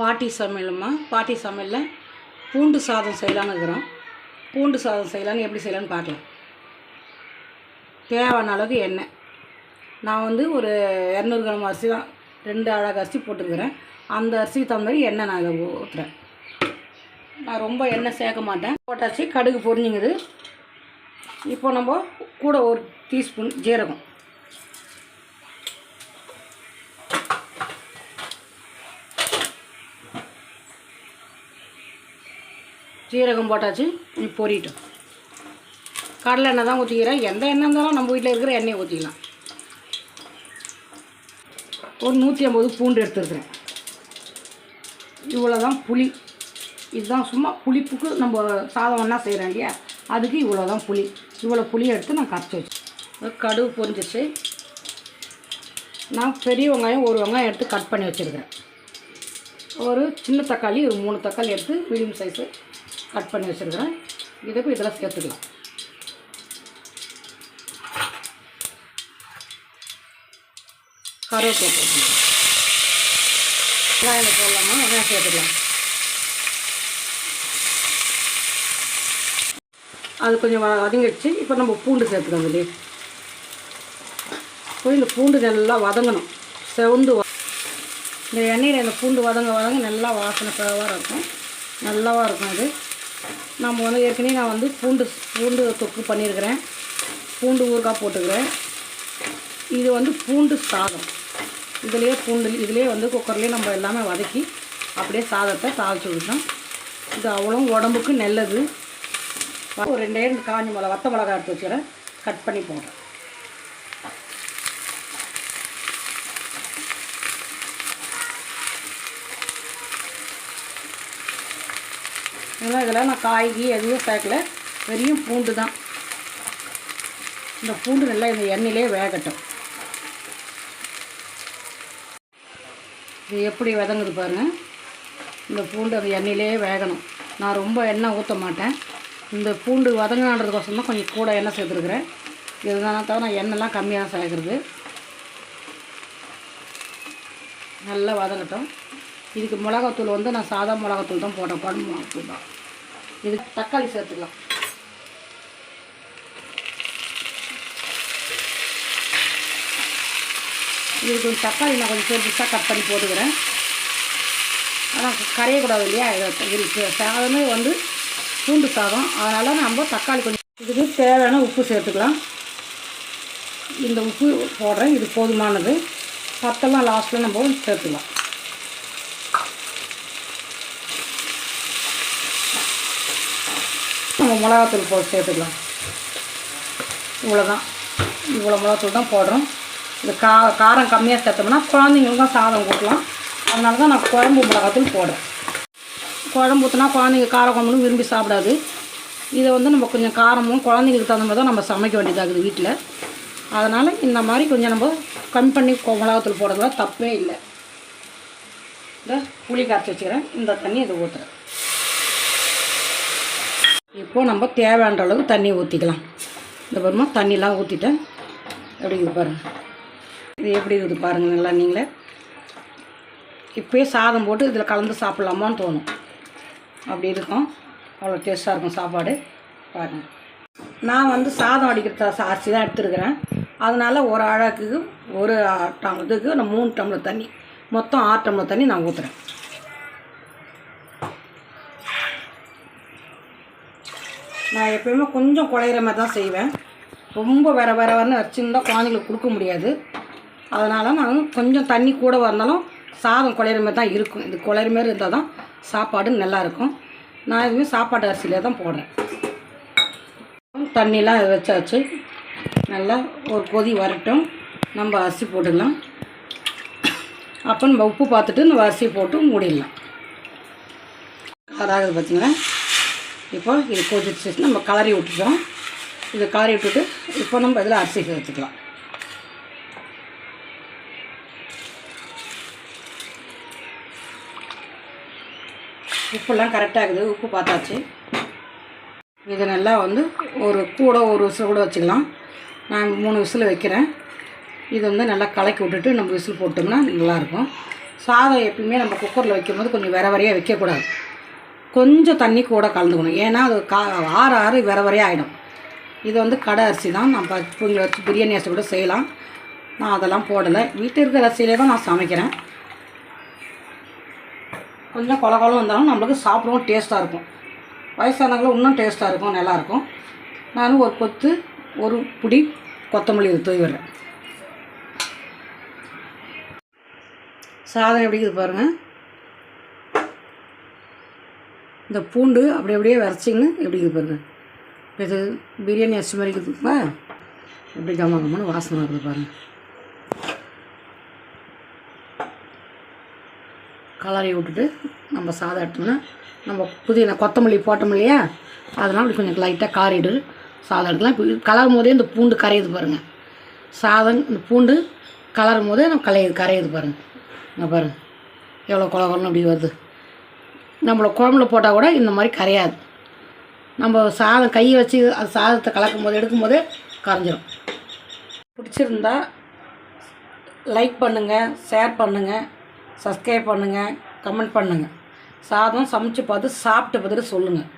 பாட்டி சமையலுமா? பாட்டி சமையலில் பூண்டு சாதம் செய்யலான்னு இருக்கிறோம். பூண்டு சாதம் செய்யலான்னு எப்படி செய்யலான்னு பார்க்கலாம். தேவையான அளவுக்கு எண்ணெய். நான் வந்து ஒரு இரநூறு கிராம் அரிசி தான் ரெண்டு அழகு அரிசி போட்டுருக்குறேன். அந்த அரிசிக்கு தகுந்த மாதிரி எண்ணெய் நான் இதை ஊற்றுறேன் நான் ரொம்ப எண்ணெய் சேர்க்க மாட்டேன். போட்டாச்சு கடுகு பொரிஞ்சுங்குது. இப்போ நம்ம கூட ஒரு டீஸ்பூன் ஜீரகம். ஜீரகம் போட்டாச்சு பொரியட்டும். கடலை எண்ணெய் தான் ஊற்றிக்கிறேன் எந்த எண்ணெய் இருந்தாலும் நம்ம வீட்டில் இருக்கிற எண்ணெயை ஊற்றிக்கலாம் ஒரு நூற்றி ஐம்பது பூண்டு எடுத்துருக்குறேன். இவ்வளோ தான் புளி. இதுதான் சும்மா புளிப்புக்கு நம்ம சாதம் ஒன்றா செய்கிறோம் இல்லையா? அதுக்கு இவ்வளோ தான் புளி. இவ்வளோ புளியை எடுத்து நான் கரைச்சி வச்சேன் கடுகு பொரிஞ்சிச்சு. நான் பெரிய வெங்காயம் ஒரு வெங்காயம் எடுத்து கட் பண்ணி வச்சுருக்கிறேன். ஒரு சின்ன தக்காளி ஒரு மூணு தக்காளி எடுத்து மீடியம் சைஸு கட் பண்ணி வச்சுருக்கிறேன். இதை போய் இதெல்லாம் சேர்த்துக்கலாம். கருவேப்பிலை போட்டுக்கலாம் வெங்காயம் போடலாமா? வெங்காயம் சேர்த்துக்கலாம். அது கொஞ்சம் வ- வதங்கிடுச்சு. இப்போ நம்ம பூண்டு சேர்த்துக்கலாம் அதுலேயே போய் இந்த பூண்டு நல்லா வதங்கணும். செவந்து வ- இந்த எண்ணெயில் இந்த பூண்டு வதங்க வதங்க நல்லா வாசனை பிளவாக இருக்கும். நல்லாவாக இருக்கும் அது. நம்ம வந்து ஏற்கனவே நான் வந்து பூண்டு பூண்டு தொக்கு பண்ணியிருக்கிறேன். பூண்டு ஊறுகாய் போட்டுக்கிறேன். இது வந்து பூண்டு சாதம். இதுலேயே பூண்டு இதுலேயே வந்து குக்கர்லேயே நம்ம எல்லாமே வதக்கி அப்படியே சாதத்தை தாளிச்சு விடுறோம் இது அவ்வளோ உடம்புக்கு நல்லது. ஒரு ரெண்டே ரெண்டு காஞ்சி மிளகா வத்த மிளகா எடுத்து வச்சுக்கிறேன். கட் பண்ணி போடுறேன். ஏன்னா இதெல்லாம் நான் காய்கறி எதுவும் சேர்க்கல. வெறியும் பூண்டு தான். இந்த பூண்டு நல்லா இந்த எண்ணெயிலே வேகட்டும். இது எப்படி வதங்குது பாருங்கள் இந்த பூண்டு அந்த எண்ணெயிலே வேகணும். நான் ரொம்ப எண்ணெய் ஊற்ற மாட்டேன். இந்த பூண்டு வதங்கினான்றதுக்கோசரம் தான் கொஞ்சம் கூட எண்ணெய் சேர்த்துருக்குறேன். இதுதான் தவிர நான் எண்ணெய்லாம் கம்மியாக தான் சேர்க்குறது. நல்லா வதங்கட்டும். இதுக்கு மிளகாத்தூள் வந்து நான் சாதா மிளகாத்தூள் தான் போட்டேன். குழம்பு மிளகாத்தூள் தான். இதுக்கு தக்காளி சேர்த்துக்கலாம். இதுக்கு கொஞ்சம் தக்காளி நான் கொஞ்சம் பெருசாக கட் பண்ணி போட்டுக்கிறேன். ஆனால் கரையக்கூடாது இல்லையா? இது சாதமே வந்து பூண்டு சாதம். அதனால் நம்ம தக்காளி கொஞ்சம் இதுக்கு தேவையான உப்பு சேர்த்துக்கலாம். இந்த உப்பு போடுறேன். இது போதுமானது. பத்தெல்லாம் லாஸ்ட்டில் நம்ம சேர்த்துக்கலாம். நம்ம மிளகாத்தூள் போட்டு சேர்த்துக்கலாம். இவ்வளோதான் இவ்வளோ மிளகாத்தூள் தான் போடுறோம். இது கா காரம் கம்மியாக சேர்த்தோம்னா குழந்தைங்களுக்கும் சாதம் ஊட்டலாம். அதனால தான் நான் குழம்பு மிளகாத்தூள் போடுறேன். குழம்பு ஊற்றினா குழந்தைங்க கார குழம்புன்னு விரும்பி சாப்பிடாது. இதை வந்து நம்ம கொஞ்சம் காரமும் குழந்தைங்களுக்கு தகுந்த மாதிரி தான் நம்ம சமைக்க வேண்டியதாகுது வீட்டில் அதனால் இந்த மாதிரி கொஞ்சம் நம்ம கம்மி பண்ணி மிளகாத்தூள் போடுறதுல தப்பே இல்லை. இந்த புளி கரைச்சி வச்சுக்கிறேன். இந்த தண்ணி இதை ஊற்றுறேன் இப்போது நம்ம தேவையான அளவு தண்ணி ஊற்றிக்கலாம் இந்த பாருமா தண்ணிலாம் ஊற்றிட்டேன் எப்படி இருக்குது பாருங்கள் இது எப்படி இருக்குது பாருங்கள் நல்லா நீங்களே. இப்போயே சாதம் போட்டு இதில் கலந்து சாப்பிட்லாமான்னு தோணும். அப்படி இருக்கும். அவ்வளோ டேஸ்ட்டாக இருக்கும் சாப்பாடு. பாருங்கள் நான் வந்து சாதம் அடிக்கிற அரிசி தான் எடுத்துருக்கிறேன். அதனால் ஒரு அழகுக்கு ஒரு ஆ- டம் இதுக்கு நான் மூணு டம்ளர் தண்ணி. மொத்தம் ஆறு டம்ளர் தண்ணி நான் ஊற்றுறேன் நான் எப்பயுமே கொஞ்சம் குழையிற மாதிரி தான் செய்வேன். ரொம்ப வேற வர வரன்னு வச்சுருந்தா குழந்தைங்களுக்கு கொடுக்க முடியாது. அதனால் நான் கொஞ்சம் தண்ணி கூட வந்தாலும் சாதம் குழையிற மாதிரி தான் இருக்கும். இது குழையிற மாதிரி இருந்தால் தான் சாப்பாடு நல்லா இருக்கும். நான் எதுவுமே சாப்பாட்டு அரிசியிலே தான் போடுறேன். தண்ணிலாம் வச்சாச்சு. நல்லா ஒரு கொதி வரட்டும். நம்ம அரிசி போட்டுக்கலாம் அப்போ நம்ம உப்பு பார்த்துட்டு நம்ம அரிசியை போட்டு மூடிடலாம். அதாவது பார்த்தீங்களா இப்போ இது கொதிச்சு நம்ம கலரி விட்டுட்டோம். இது கலரி விட்டுட்டு இப்போ நம்ம இதில் அரிசி சேர்த்துக்கலாம். உப்புலாம் கரெக்டாக இருக்குது. உப்பு பார்த்தாச்சு. இது நல்லா வந்து ஒரு கூட ஒரு விசில் கூட வச்சுக்கலாம். நான் மூணு விசில் வைக்கிறேன். இது வந்து நல்லா கலக்கி விட்டுட்டு நம்ம விசில் போட்டோம்னா நல்லாயிருக்கும். சாதம் எப்பயுமே நம்ம குக்கரில் வைக்கும்போது கொஞ்சம் வர வரையாக வைக்கக்கூடாது. கொஞ்சம் தண்ணி கூட கலந்துக்கணும். ஏன்னா அது கா ஆற ஆற வெற வரையே ஆகிடும் இது வந்து கடை அரிசி தான். நம்ம இங்கே வச்சு பிரியாணி அரிசி கூட செய்யலாம். நான் அதெல்லாம் போடலை. வீட்டில் இருக்கிற அரிசியிலே தான் நான் சமைக்கிறேன். கொஞ்சம் கொல கொலம் வந்தாலும் நம்மளுக்கு சாப்பிடவும் டேஸ்ட்டாக இருக்கும். வயசானவங்களும் இன்னும் டேஸ்ட்டாக இருக்கும் நல்லாயிருக்கும். நானும் ஒரு கொத்து ஒரு பிடி கொத்தமல்லி தூவி விடுறேன். சாதம் எப்படி இருக்குது பாருங்கள் இந்த பூண்டு அப்படி அப்படியே விரைச்சிங்கன்னு எப்படி இருக்குது பாருங்கள் இது பிரியாணி அரிசி மாதிரி இருக்குதுப்பா எப்படி கம்ம கம்மன்னு வாசனை வருது பாருங்கள் கலரை விட்டுட்டு நம்ம சாதம் எடுத்தோம்னா நம்ம புதினா கொத்தமல்லி போட்டோம் இல்லையா? அதனால் அப்படி கொஞ்சம் லைட்டாக காரிடு சாதம் எடுக்கலாம். இப்போ கலரும் போதே இந்த பூண்டு கரையுது பாருங்கள் சாதம் இந்த பூண்டு கலரும் போதே நம்ம கலையுது கரையுது பாருங்கள் இங்கே பாருங்கள் எவ்வளோ குழ அப்படி வருது. நம்மளை குழம்புல போட்டால் கூட இந்த மாதிரி கரையாது. நம்ம சாதம் கையை வச்சு அது சாதத்தை கலக்கும் போது எடுக்கும் போதே கரைஞ்சிரும். பிடிச்சிருந்தா லைக் பண்ணுங்கள் ஷேர் பண்ணுங்கள் சப்ஸ்கிரைப் பண்ணுங்கள் கமெண்ட் பண்ணுங்கள் சாதம் சமைச்சு பார்த்து சாப்பிட்டு பார்த்துட்டு சொல்லுங்கள்